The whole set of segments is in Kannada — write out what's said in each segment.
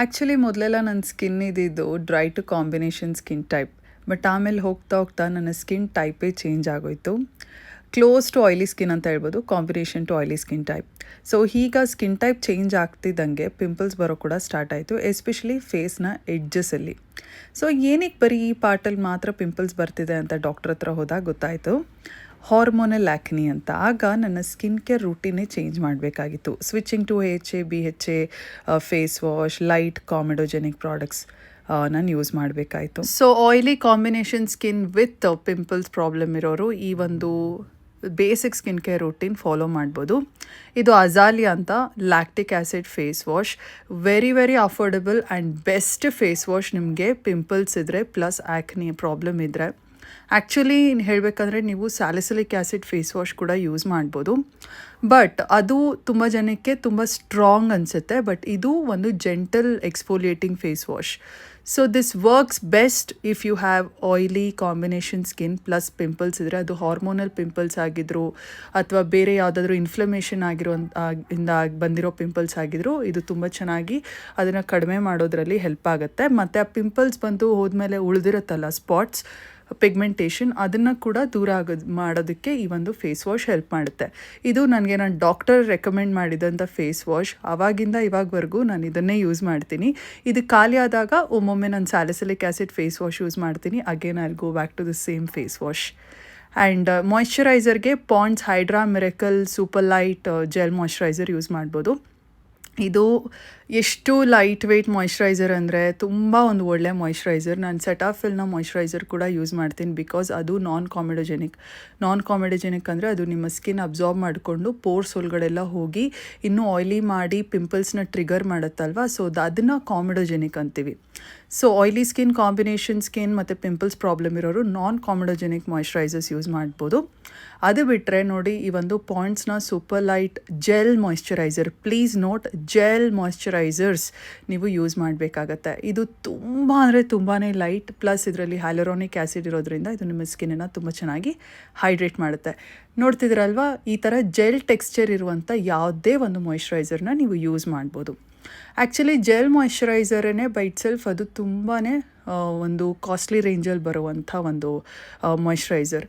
ಆ್ಯಕ್ಚುಲಿ ಮೊದಲೆಲ್ಲ ನನ್ನ ಸ್ಕಿನ್ ಇದ್ದಿದ್ದು dry to combination skin type but ಆಮೇಲೆ ಹೋಗ್ತಾ ಹೋಗ್ತಾ ನನ್ನ ಸ್ಕಿನ್ ಟೈಪೇ ಚೇಂಜ್ ಆಗೋಯ್ತು. ಕ್ಲೋಸ್ ಟು ಆಯ್ಲಿ ಸ್ಕಿನ್ ಅಂತ ಹೇಳ್ಬೋದು combination to oily skin type so ಈಗ ಸ್ಕಿನ್ ಟೈಪ್ ಚೇಂಜ್ ಆಗ್ತಿದ್ದಂಗೆ ಪಿಂಪಲ್ಸ್ ಬರೋ ಕೂಡ ಸ್ಟಾರ್ಟ್ ಆಯಿತು ಎಸ್ಪೆಷಲಿ ಫೇಸ್ನ ಎಡ್ಜಸ್ಸಲ್ಲಿ ಸೊ ಏನಕ್ಕೆ ಬರೀ ಈ ಪಾರ್ಟಲ್ಲಿ ಮಾತ್ರ ಪಿಂಪಲ್ಸ್ ಬರ್ತಿದೆ ಅಂತ ಡಾಕ್ಟ್ರ್ ಹತ್ರ ಹೋದಾಗ ಗೊತ್ತಾಯಿತು. ಹಾರ್ಮೋನಲ್ ಆ್ಯಕ್ನಿ ಅಂತ. ಆಗ ನನ್ನ ಸ್ಕಿನ್ ಕೇರ್ ರೂಟೀನೇ ಚೇಂಜ್ ಮಾಡಬೇಕಾಗಿತ್ತು. Switching to H A B H A face wash light comedogenic products ನಾನು use ಮಾಡಬೇಕಾಯಿತು. So oily combination skin with pimples problem ಇರೋರು ಈ ಒಂದು basic skin care routine follow ಮಾಡ್ಬೋದು. ಇದು ಅಜಾಲಿಯಾ ಅಂತ lactic acid face wash very very affordable and best face wash ನಿಮಗೆ ಪಿಂಪಲ್ಸ್ ಇದ್ದರೆ ಪ್ಲಸ್ ಆ್ಯಕ್ನಿ ಪ್ರಾಬ್ಲಮ್ ಇದ್ದರೆ ಆ್ಯಕ್ಚುಲಿ ಹೇಳಬೇಕಂದ್ರೆ ನೀವು ಸ್ಯಾಲಿಸಿಲಿಕ್ ಆ್ಯಸಿಡ್ ಫೇಸ್ ವಾಶ್ ಕೂಡ ಯೂಸ್ ಮಾಡ್ಬೋದು. ಬಟ್ ಅದು ತುಂಬ ಜನಕ್ಕೆ ತುಂಬ ಸ್ಟ್ರಾಂಗ್ ಅನಿಸುತ್ತೆ. ಬಟ್ ಇದು ಒಂದು gentle exfoliating face wash so this works best if you have oily combination skin plus pimples ಇದ್ದರೆ ಅದು ಹಾರ್ಮೋನಲ್ ಪಿಂಪಲ್ಸ್ ಆಗಿದ್ರು ಅಥವಾ ಬೇರೆ ಯಾವುದಾದ್ರೂ ಇನ್ಫ್ಲಮೇಷನ್ ಆಗಿರೋ ಇಂದ ಬಂದಿರೋ ಪಿಂಪಲ್ಸ್ ಆಗಿದ್ರು ಇದು ತುಂಬ ಚೆನ್ನಾಗಿ ಅದನ್ನು ಕಡಿಮೆ ಮಾಡೋದ್ರಲ್ಲಿ ಹೆಲ್ಪ್ ಆಗುತ್ತೆ. ಮತ್ತು ಆ ಪಿಂಪಲ್ಸ್ ಬಂದು ಹೋದ್ಮೇಲೆ ಉಳಿದಿರುತ್ತಲ್ಲ ಸ್ಪಾಟ್ಸ್ ಪಿಗ್ಮೆಂಟೇಷನ್ ಅದನ್ನು ಕೂಡ ದೂರ ಆಗೋದು ಮಾಡೋದಕ್ಕೆ ಈ ಒಂದು ಫೇಸ್ ವಾಶ್ ಹೆಲ್ಪ್ ಮಾಡುತ್ತೆ. ಇದು ನನಗೆ ನಾನು ಡಾಕ್ಟರ್ ರೆಕಮೆಂಡ್ ಮಾಡಿದಂಥ ಫೇಸ್ ವಾಶ್ ಆವಾಗಿಂದ ಇವಾಗವರೆಗೂ ನಾನು ಇದನ್ನೇ ಯೂಸ್ ಮಾಡ್ತೀನಿ. ಇದು ಖಾಲಿ ಆದಾಗ ಒಮ್ಮೊಮ್ಮೆ ನಾನು salicylic acid face wash use ಮಾಡ್ತೀನಿ. Again I go back to the same face wash and ಮಾಯ್ಶ್ಚರೈಸರ್ಗೆ Pond's hydra miracle super light gel moisturiser use ಮಾಡ್ಬೋದು. ಇದು ಎಷ್ಟು ಲೈಟ್ ವೆಯ್ಟ್ ಮಾಯ್ಶ್ಚರೈಸರ್ ಅಂದರೆ ತುಂಬ ಒಂದು ಒಳ್ಳೆ ಮಾಯ್ಶ್ಚರೈಸರ್ ನಾನು ಸೆಟಾಫಿಲ್ನ ಮಾಯ್ಶ್ಚರೈಸರ್ ಕೂಡ ಯೂಸ್ ಮಾಡ್ತೀನಿ ಬಿಕಾಸ್ ಅದು ನಾನ್ ಕಾಮಿಡೋಜೆನಿಕ್ ನಾನ್ ಕಾಮಿಡೋಜೆನಿಕ್ ಅಂದರೆ ಅದು ನಿಮ್ಮ ಸ್ಕಿನ್ ಅಬ್ಸಾರ್ಬ್ ಮಾಡಿಕೊಂಡು ಪೋರ್ಸ್ ಒಳಗಡೆಲ್ಲ ಹೋಗಿ ಇನ್ನೂ ಆಯ್ಲಿ ಮಾಡಿ ಪಿಂಪಲ್ಸ್ನ ಟ್ರಿಗರ್ ಮಾಡುತ್ತಲ್ವ? ಸೊ ಅದನ್ನು ಕಾಮಿಡೋಜೆನಿಕ್ ಅಂತೀವಿ. So oily skin combination skin ಮತ್ತು ಪಿಂಪಲ್ಸ್ ಪ್ರಾಬ್ಲಮ್ ಇರೋರು ನಾನ್ ಕಾಮಿಡೋಜೆನಿಕ್ ಮಾಯ್ಶ್ಚರೈಸರ್ಸ್ ಯೂಸ್ ಮಾಡ್ಬೋದು. ಅದು ಬಿಟ್ಟರೆ ನೋಡಿ ಈ ಒಂದು ಪಾಯಿಂಟ್ಸ್ನ super light gel moisturiser please note gel moisturisers ನೀವು ಯೂಸ್ ಮಾಡಬೇಕಾಗತ್ತೆ. ಇದು ತುಂಬ ಅಂದರೆ ತುಂಬಾ ಲೈಟ್ ಪ್ಲಸ್ ಇದರಲ್ಲಿ ಹ್ಯಾಲರೋನಿಕ್ ಆ್ಯಸಿಡ್ ಇರೋದ್ರಿಂದ ಇದು ನಿಮ್ಮ ಸ್ಕಿನ್ನನ್ನು ತುಂಬ ಚೆನ್ನಾಗಿ ಹೈಡ್ರೇಟ್ ಮಾಡುತ್ತೆ. ನೋಡ್ತಿದ್ರಲ್ವಾ ಈ ಥರ ಜೆಲ್ ಟೆಕ್ಸ್ಚರ್ ಇರುವಂಥ ಯಾವುದೇ ಒಂದು ಮಾಯ್ಶ್ಚರೈಸರ್ನ ನೀವು ಯೂಸ್ ಮಾಡ್ಬೋದು. ಆ್ಯಕ್ಚುಲಿ ಜೆಲ್ ಮಾಯ್ಶ್ಚರೈಸರೇ ಬೈ ಇಟ್ ಸೆಲ್ಫ್ ಅದು ತುಂಬಾ ಒಂದು ಕಾಸ್ಟ್ಲಿ ರೇಂಜಲ್ಲಿ ಬರುವಂಥ ಒಂದು ಮಾಯ್ಶ್ಚರೈಸರ್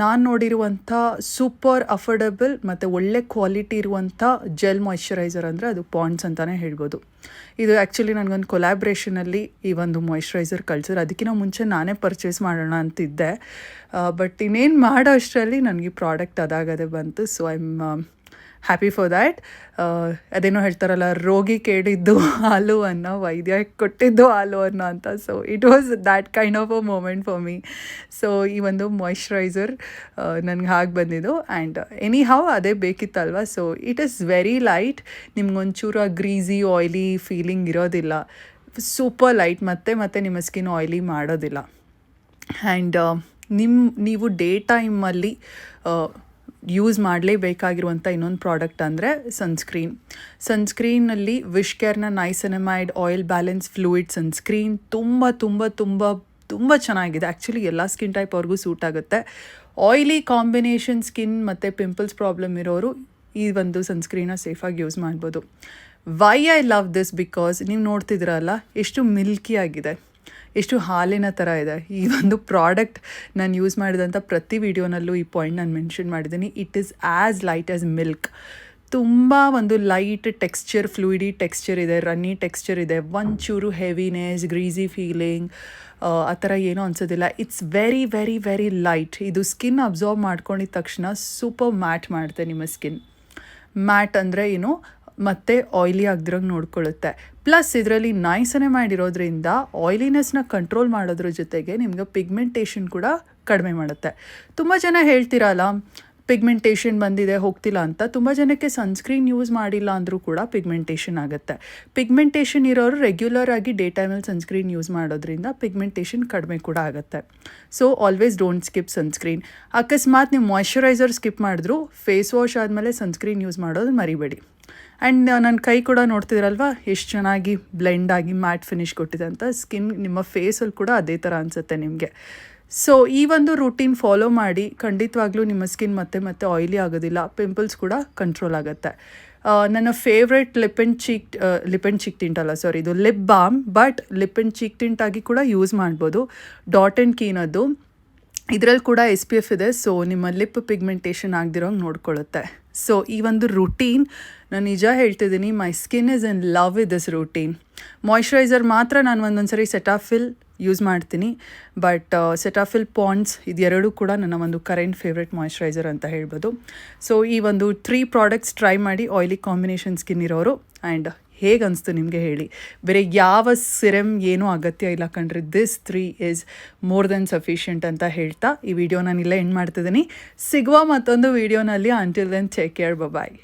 ನಾನು ನೋಡಿರುವಂಥ ಸೂಪರ್ ಅಫೋರ್ಡಬಲ್ ಮತ್ತು ಒಳ್ಳೆ ಕ್ವಾಲಿಟಿ ಇರುವಂಥ ಜೆಲ್ ಮಾಯ್ಶ್ಚರೈಸರ್ ಅಂದರೆ ಅದು ಪಾಂಡ್ಸ್ ಅಂತಲೇ ಹೇಳ್ಬೋದು. ಇದು ಆ್ಯಕ್ಚುಲಿ ನನಗೊಂದು ಕೊಲಾಬ್ರೇಷನಲ್ಲಿ ಈ ಒಂದು ಮಾಯ್ಶ್ಚರೈಸರ್ ಕಳ್ಸಿದ್ರು. ಅದಕ್ಕಿಂತ ಮುಂಚೆ ನಾನೇ ಪರ್ಚೇಸ್ ಮಾಡೋಣ ಅಂತಿದ್ದೆ. ಬಟ್ ಇನ್ನೇನು ಮಾಡೋ ಅಷ್ಟರಲ್ಲಿ ನನಗೆ ಪ್ರಾಡಕ್ಟ್ ಅದಾಗದೆ ಬಂತು. So I happy for that ಅದೇನೋ ಹೇಳ್ತಾರಲ್ಲ, ರೋಗಿ ಕೇಳಿದ್ದು ಹಾಲು ಅನ್ನ, ವೈದ್ಯ ಕೊಟ್ಟಿದ್ದು ಹಾಲು ಅನ್ನ ಅಂತ. So it was that kind of a moment for me so ಈ ಒಂದು ಮಾಯಿಶ್ಚರೈಸರ್ ನನಗೆ ಹಾಗೆ ಬಂದಿದ್ದು. ಆ್ಯಂಡ್ ಎನಿ ಹೌ ಅದೇ ಬೇಕಿತ್ತಲ್ವ? So it is very light ನಿಮ್ಗೊಂಚೂರು greasy oily feeling ಇರೋದಿಲ್ಲ. ಸೂಪರ್ ಲೈಟ್ ಮತ್ತೆ ಮತ್ತೆ ನಿಮ್ಮ ಸ್ಕಿನ್ ಆಯ್ಲಿ ಮಾಡೋದಿಲ್ಲ. ಆ್ಯಂಡ್ ನಿಮ್ಮ ನೀವು ಡೇ ಟೈಮಲ್ಲಿ ಯೂಸ್ ಮಾಡಲೇಬೇಕಾಗಿರುವಂಥ ಇನ್ನೊಂದು ಪ್ರಾಡಕ್ಟ್ ಅಂದರೆ ಸನ್ಸ್ಕ್ರೀನ್ ಸನ್ಸ್ಕ್ರೀನಲ್ಲಿ ವಿಶ್ ಕೇರ್ನ niacinamide oil balance fluid sunscreen ತುಂಬ ತುಂಬ ತುಂಬ ತುಂಬ ಚೆನ್ನಾಗಿದೆ. ಆ್ಯಕ್ಚುಲಿ ಎಲ್ಲ ಸ್ಕಿನ್ ಟೈಪ್ ಅವ್ರಿಗೂ ಸೂಟ್ ಆಗುತ್ತೆ. ಆಯಿಲಿ ಕಾಂಬಿನೇಷನ್ ಸ್ಕಿನ್ ಮತ್ತು ಪಿಂಪಲ್ಸ್ ಪ್ರಾಬ್ಲಮ್ ಇರೋರು ಈ ಒಂದು ಸನ್ಸ್ಕ್ರೀನ ಸೇಫಾಗಿ ಯೂಸ್ ಮಾಡ್ಬೋದು. Why I love this because ನೀವು ನೋಡ್ತಿದ್ರಲ್ಲ ಎಷ್ಟು ಮಿಲ್ಕಿ ಆಗಿದೆ. ಎಷ್ಟು ಹಾಲಿನ ಥರ ಇದೆ. ಈ ಒಂದು ಪ್ರಾಡಕ್ಟ್ ನಾನು ಯೂಸ್ ಮಾಡಿದಂಥ ಪ್ರತಿ ವಿಡಿಯೋನಲ್ಲೂ ಈ ಪಾಯಿಂಟ್ ನಾನು ಮೆನ್ಷನ್ ಮಾಡಿದ್ದೀನಿ. It is as light as milk ತುಂಬ ಒಂದು ಲೈಟ್ ಟೆಕ್ಸ್ಚರ್ ಫ್ಲೂಯಿಡಿ ಟೆಕ್ಸ್ಚರ್ ಇದೆ ರನ್ನಿ ಟೆಕ್ಸ್ಚರ್ ಇದೆ, ಒಂಚೂರು ಹೆವಿನೆಸ್ ಗ್ರೀಸಿ ಫೀಲಿಂಗ್ ಆ ಥರ ಏನೂ ಅನಿಸೋದಿಲ್ಲ. It's very very very light ಇದು ಸ್ಕಿನ್ ಅಬ್ಸಾರ್ಬ್ ಮಾಡ್ಕೊಂಡಿದ ತಕ್ಷಣ ಸೂಪರ್ ಮ್ಯಾಟ್ ಮಾಡುತ್ತೆ ನಿಮ್ಮ ಸ್ಕಿನ್ ಮ್ಯಾಟ್ ಅಂದರೆ ಏನು? ಮತ್ತು ಆಯ್ಲಿ ಆಗದಿರೋಂಗೆ ನೋಡ್ಕೊಳ್ಳುತ್ತೆ. ಪ್ಲಸ್ ಇದರಲ್ಲಿ ನಾಯ್ಸನೆ ಮಾಡಿರೋದ್ರಿಂದ ಆಯ್ಲಿನೆಸ್ನ ಕಂಟ್ರೋಲ್ ಮಾಡೋದ್ರ ಜೊತೆಗೆ ನಿಮ್ಗೆ ಪಿಗ್ಮೆಂಟೇಷನ್ ಕೂಡ ಕಡಿಮೆ ಮಾಡುತ್ತೆ. ತುಂಬ ಜನ ಹೇಳ್ತೀರಲ್ಲ ಪಿಗ್ಮೆಂಟೇಷನ್ ಬಂದಿದೆ, ಹೋಗ್ತಿಲ್ಲ ಅಂತ. ತುಂಬ ಜನಕ್ಕೆ ಸನ್ಸ್ಕ್ರೀನ್ ಯೂಸ್ ಮಾಡಿಲ್ಲ ಅಂದರೂ ಕೂಡ ಪಿಗ್ಮೆಂಟೇಷನ್ ಆಗುತ್ತೆ. ಪಿಗ್ಮೆಂಟೇಷನ್ ಇರೋರು ರೆಗ್ಯುಲರ್ ಆಗಿ ಡೇ ಟೈಮಲ್ಲಿ ಸನ್ಸ್ಕ್ರೀನ್ ಯೂಸ್ ಮಾಡೋದ್ರಿಂದ ಪಿಗ್ಮೆಂಟೇಷನ್ ಕಡಿಮೆ ಕೂಡ ಆಗುತ್ತೆ. So always don't skip sunscreen ಅಕಸ್ಮಾತ್ ನೀವು ಮಾಯಶ್ಚರೈಸರ್ ಸ್ಕಿಪ್ ಮಾಡಿದ್ರು ಫೇಸ್ ವಾಶ್ ಆದಮೇಲೆ ಸನ್ಸ್ಕ್ರೀನ್ ಯೂಸ್ ಮಾಡೋದು ಮರಿಬೇಡಿ. ಆ್ಯಂಡ್ ನನ್ನ ಕೈ ಕೂಡ ನೋಡ್ತಿದ್ರಲ್ವ? ಎಷ್ಟು ಚೆನ್ನಾಗಿ ಬ್ಲೆಂಡ್ ಆಗಿ ಮ್ಯಾಟ್ ಫಿನಿಶ್ ಕೊಟ್ಟಿದೆ ಅಂತ. ಸ್ಕಿನ್ ನಿಮ್ಮ ಫೇಸಲ್ಲಿ ಕೂಡ ಅದೇ ಥರ ಅನಿಸುತ್ತೆ ನಿಮಗೆ. ಸೊ ಈ ಒಂದು ರೂಟೀನ್ ಫಾಲೋ ಮಾಡಿ ಖಂಡಿತವಾಗ್ಲೂ ನಿಮ್ಮ ಸ್ಕಿನ್ ಮತ್ತೆ ಮತ್ತೆ ಆಯಿಲಿ ಆಗೋದಿಲ್ಲ. ಪಿಂಪಲ್ಸ್ ಕೂಡ ಕಂಟ್ರೋಲ್ ಆಗುತ್ತೆ. ನನ್ನ favourite lip and cheek lip and cheek tint ಅಲ್ಲ ಸಾರಿ ಇದು lip balm but lip and cheek tint ಆಗಿ ಕೂಡ ಯೂಸ್ ಮಾಡ್ಬೋದು. ಡಾಟ್ ಆ್ಯಂಡ್ ಕೀನದ್ದು ಇದರಲ್ಲಿ ಕೂಡ ಎಸ್ ಪಿ ಎಫ್ ಇದೆ ಸೊ ನಿಮ್ಮ ಲಿಪ್ ಪಿಗ್ಮೆಂಟೇಷನ್ ಆಗದಿರೋಂಗೆ ನೋಡ್ಕೊಳ್ಳುತ್ತೆ ಸೊ ಈ ಒಂದು ರುಟೀನ್ ನಾನು ನಿಜ ಹೇಳ್ತಿದ್ದೀನಿ my skin is in love with this routine moisturiser ಮಾತ್ರ ನಾನು ಒಂದೊಂದು ಸರಿ ಸೆಟಾಫಿಲ್ ಯೂಸ್ ಮಾಡ್ತೀನಿ ಬಟ್ ಸೆಟಾಫಿಲ್ ಪಾಂಡ್ಸ್ ಇದೆರಡು ಕೂಡ ನನ್ನ ಒಂದು ಕರೆಂಟ್ ಫೇವ್ರೆಟ್ ಮಾಯ್ಶ್ಚರೈಸರ್ ಅಂತ ಹೇಳ್ಬೋದು. ಸೊ ಈ ಒಂದು ತ್ರೀ ಪ್ರಾಡಕ್ಟ್ಸ್ ಟ್ರೈ ಮಾಡಿ ಆಯ್ಲಿ ಕಾಂಬಿನೇಷನ್ ಸ್ಕಿನ್ ಇರೋರು ಆ್ಯಂಡ್ ಹೇಗೆ ಅನಿಸ್ತು ನಿಮಗೆ ಹೇಳಿ? ಬೇರೆ ಯಾವ ಸಿರಮ್ ಏನೂ ಅಗತ್ಯ ಇಲ್ಲ ಕಣ್ರಿ. This three is more than sufficient ಅಂತ ಹೇಳ್ತಾ ಈ ವಿಡಿಯೋ ನಾನು ಇಲ್ಲೇ ಎಂಡ್ ಮಾಡ್ತಿದ್ದೀನಿ. ಸಿಗುವ ಮತ್ತೊಂದು ವಿಡಿಯೋನಲ್ಲಿ until then take care bye